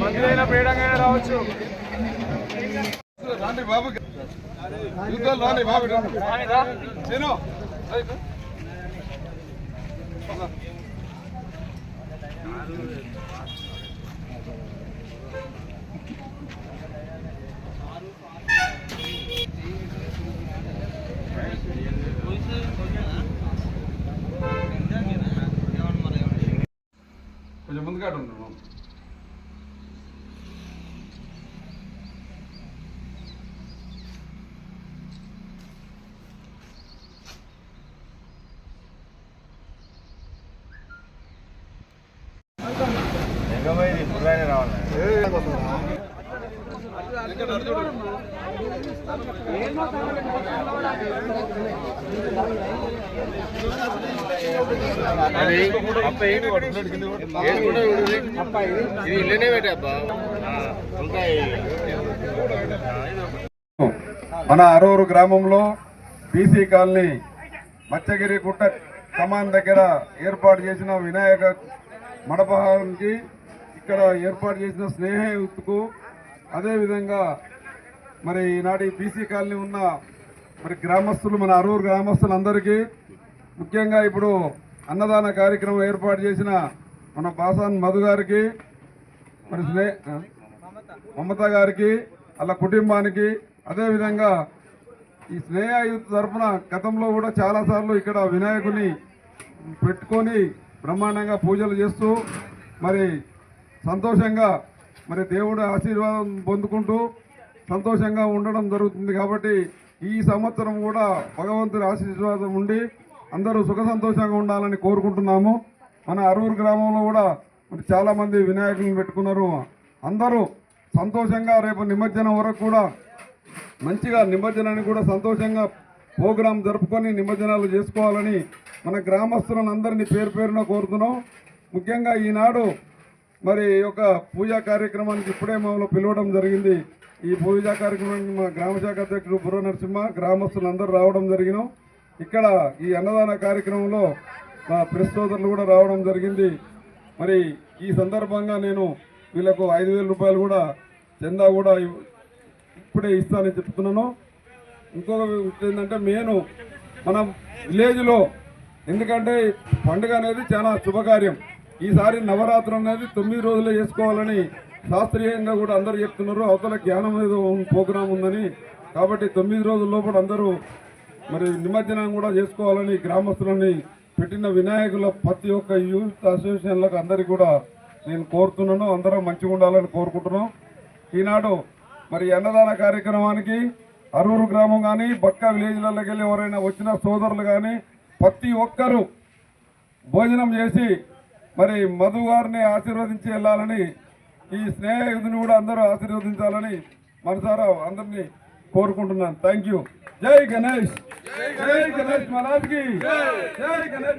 మంత్రులైన పీడంగా రావచ్చు. రాండి బాబు యుద్ధాలు రాండి బాబు చిన్న కొంచెం ముందుగా ఉండు ఇది ఇల్లనే పెట్టాబ్బా మన అరూరు గ్రామంలో బీసీ కాలనీ మత్స్యగిరి గుట్ట కమాన్ దగ్గర ఏర్పాటు చేసిన వినాయక మండపానికి ఇక్కడ ఏర్పాటు చేసిన స్నేహ అదేవిధంగా మరి ఈనాటి బీసీ కాలనీ ఉన్న మరి గ్రామస్తులు మన అరూరు గ్రామస్తులందరికీ ముఖ్యంగా ఇప్పుడు అన్నదాన కార్యక్రమం ఏర్పాటు చేసిన మన బాసాన్ మధు గారికి మరి స్నే మమత గారికి అలా కుటుంబానికి అదేవిధంగా ఈ స్నేహ తరఫున గతంలో కూడా చాలాసార్లు ఇక్కడ వినాయకుని పెట్టుకొని బ్రహ్మాండంగా పూజలు చేస్తూ మరి సంతోషంగా మరి దేవుడు ఆశీర్వాదం పొందుకుంటూ సంతోషంగా ఉండడం జరుగుతుంది కాబట్టి ఈ సంవత్సరం కూడా భగవంతుడి ఆశీర్వాదం ఉండి అందరూ సుఖ సంతోషంగా ఉండాలని కోరుకుంటున్నాము. మన అరూరు గ్రామంలో కూడా మరి చాలామంది వినాయకులను పెట్టుకున్నారు. అందరూ సంతోషంగా రేపు నిమజ్జనం వరకు కూడా మంచిగా నిమజ్జనాన్ని కూడా సంతోషంగా ప్రోగ్రాం జరుపుకొని నిమజ్జనాలు చేసుకోవాలని మన గ్రామస్తులను అందరినీ పేరు పేరున కోరుతున్నాం. ముఖ్యంగా ఈనాడు మరి ఈ యొక్క పూజా కార్యక్రమానికి ఇప్పుడే మమ్మల్ని పిలవడం జరిగింది. ఈ పూజా కార్యక్రమానికి మా గ్రామ శాఖ అధ్యక్షుడు బుర్ర నరసింహ గ్రామస్తులు అందరూ రావడం జరిగినాం ఇక్కడ ఈ అన్నదాన కార్యక్రమంలో మా ప్రెస్ సోదరులు కూడా రావడం జరిగింది. మరి ఈ సందర్భంగా నేను వీళ్ళకు ఐదు వేల రూపాయలు కూడా చందా కూడా ఇప్పుడే ఇస్తానని చెప్తున్నాను. ఇంకొక ఏంటంటే మెయిన్ మన విలేజ్లో ఎందుకంటే పండుగ అనేది చాలా శుభకార్యం. ఈసారి నవరాత్రి అనేది తొమ్మిది రోజులు చేసుకోవాలని శాస్త్రీయంగా కూడా అందరూ చెప్తున్నారు. అవతల జ్ఞానం ఏదో ప్రోగ్రాం ఉందని. కాబట్టి తొమ్మిది రోజుల లోపల అందరూ మరి నిమజ్జనం కూడా చేసుకోవాలని గ్రామస్తులని పెట్టిన వినాయకుల ప్రతి ఒక్క యూత్ అసోసియేషన్లకు అందరికీ కూడా నేను కోరుతున్నాను. అందరం మంచిగా ఉండాలని కోరుకుంటున్నాం. ఈనాడు మరి అన్నదాన కార్యక్రమానికి అరూరు గ్రామం కానీ బక్క విలేజ్లలోకి వెళ్ళి ఎవరైనా వచ్చిన సోదరులు కానీ ప్రతి ఒక్కరూ భోజనం చేసి మరి మధు గారిని ఆశీర్వదించి వెళ్ళాలని ఈ స్నేహితుని కూడా అందరూ ఆశీర్వదించాలని మనసారా అందరినీ కోరుకుంటున్నాను. థ్యాంక్ యూ జై గణేష్. జై గణేష్. మహారాజ్కి జై గణేష్.